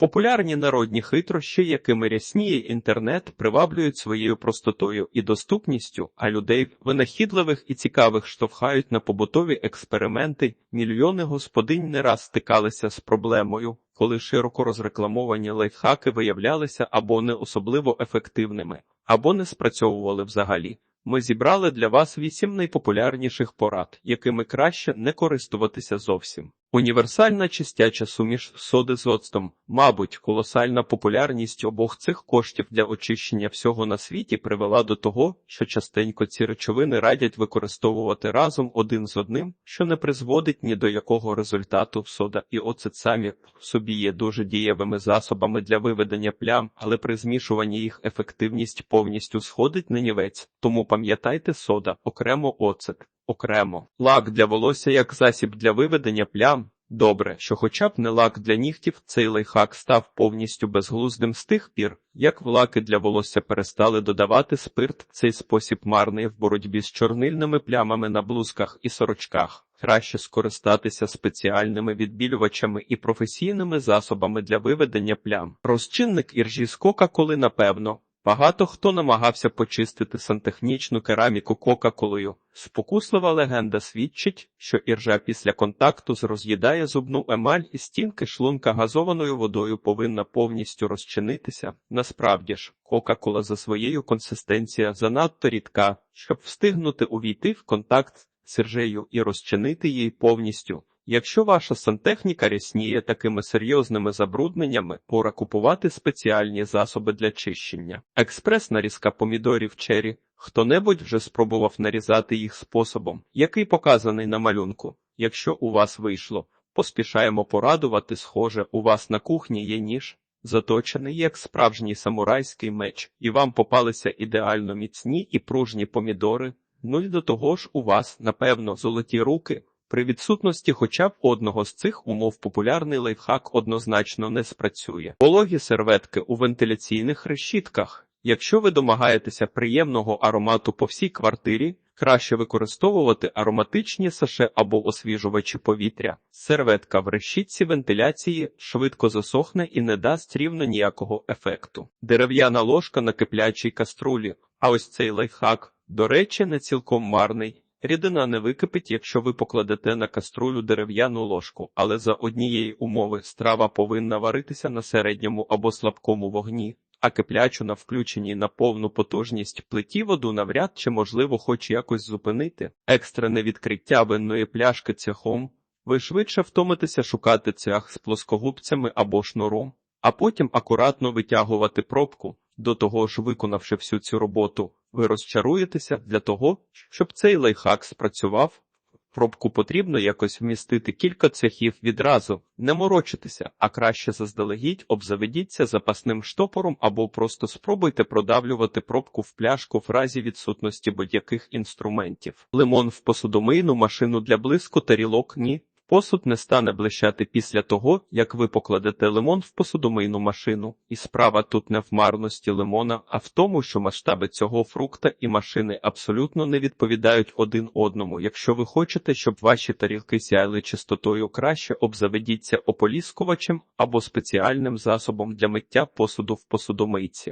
Популярні народні хитрощі, якими рясніє інтернет, приваблюють своєю простотою і доступністю, а людей винахідливих і цікавих штовхають на побутові експерименти. Мільйони господинь не раз стикалися з проблемою, коли широко розрекламовані лайфхаки виявлялися або не особливо ефективними, або не спрацьовували взагалі. Ми зібрали для вас вісім найпопулярніших порад, якими краще не користуватися зовсім. Універсальна чистяча суміш соди з оцтом. Мабуть, колосальна популярність обох цих коштів для очищення всього на світі привела до того, що частенько ці речовини радять використовувати разом один з одним, що не призводить ні до якого результату. Сода і оцет самі в собі є дуже дієвими засобами для виведення плям, але при змішуванні їх ефективність повністю сходить на нівець. Тому пам'ятайте сода, окремо оцет. Окремо лак для волосся як засіб для виведення плям. Добре, що хоча б не лак для нігтів, цей лайфхак став повністю безглуздим з тих пір, як в лаки для волосся перестали додавати спирт. Цей спосіб марний в боротьбі з чорнильними плямами на блузках і сорочках. Краще скористатися спеціальними відбілювачами і професійними засобами для виведення плям. Розчинник іржі з кока-коли, напевно. Багато хто намагався почистити сантехнічну кераміку Кока-Колою. Спокуслива легенда свідчить, що іржа після контакту з роз'їдає зубну емаль і стінки шлунка газованою водою повинна повністю розчинитися. Насправді ж, Кока-Кола за своєю консистенцією занадто рідка, щоб встигнути увійти в контакт з іржею і розчинити її повністю. Якщо ваша сантехніка рясніє такими серйозними забрудненнями, пора купувати спеціальні засоби для чищення. Експрес-нарізка помідорів чері. Хто-небудь вже спробував нарізати їх способом, який показаний на малюнку. Якщо у вас вийшло, поспішаємо порадувати, схоже, у вас на кухні є ніж, заточений як справжній самурайський меч, і вам попалися ідеально міцні і пружні помідори. Ну і до того ж, у вас, напевно, золоті руки. При відсутності хоча б одного з цих умов популярний лайфхак однозначно не спрацює. Вологі серветки у вентиляційних решітках. Якщо ви домагаєтеся приємного аромату по всій квартирі, краще використовувати ароматичні саше або освіжувачі повітря. Серветка в решітці вентиляції швидко засохне і не дасть рівно ніякого ефекту. Дерев'яна ложка на киплячій каструлі. А ось цей лайфхак, до речі, не цілком марний. Рідина не википить, якщо ви покладете на каструлю дерев'яну ложку, але за однієї умови страва повинна варитися на середньому або слабкому вогні, а киплячу на включеній на повну потужність плиті воду навряд чи можливо хоч якось зупинити. Екстрене відкриття винної пляшки цехом. Ви швидше втомитеся шукати цях з плоскогубцями або шнуром, а потім акуратно витягувати пробку. До того ж, виконавши всю цю роботу, ви розчаруєтеся для того, щоб цей лайфхак спрацював. Пробку потрібно якось вмістити кілька цехів відразу, не морочитися, а краще заздалегідь обзаведіться запасним штопором або просто спробуйте продавлювати пробку в пляшку в разі відсутності будь-яких інструментів. Лимон в посудомийну машину для блиску тарілок ні. Посуд не стане блищати після того, як ви покладете лимон в посудомийну машину, і справа тут не в марності лимона, а в тому, що масштаби цього фрукта і машини абсолютно не відповідають один одному. Якщо ви хочете, щоб ваші тарілки сяяли чистотою, краще обзаведіться ополіскувачем або спеціальним засобом для миття посуду в посудомийці.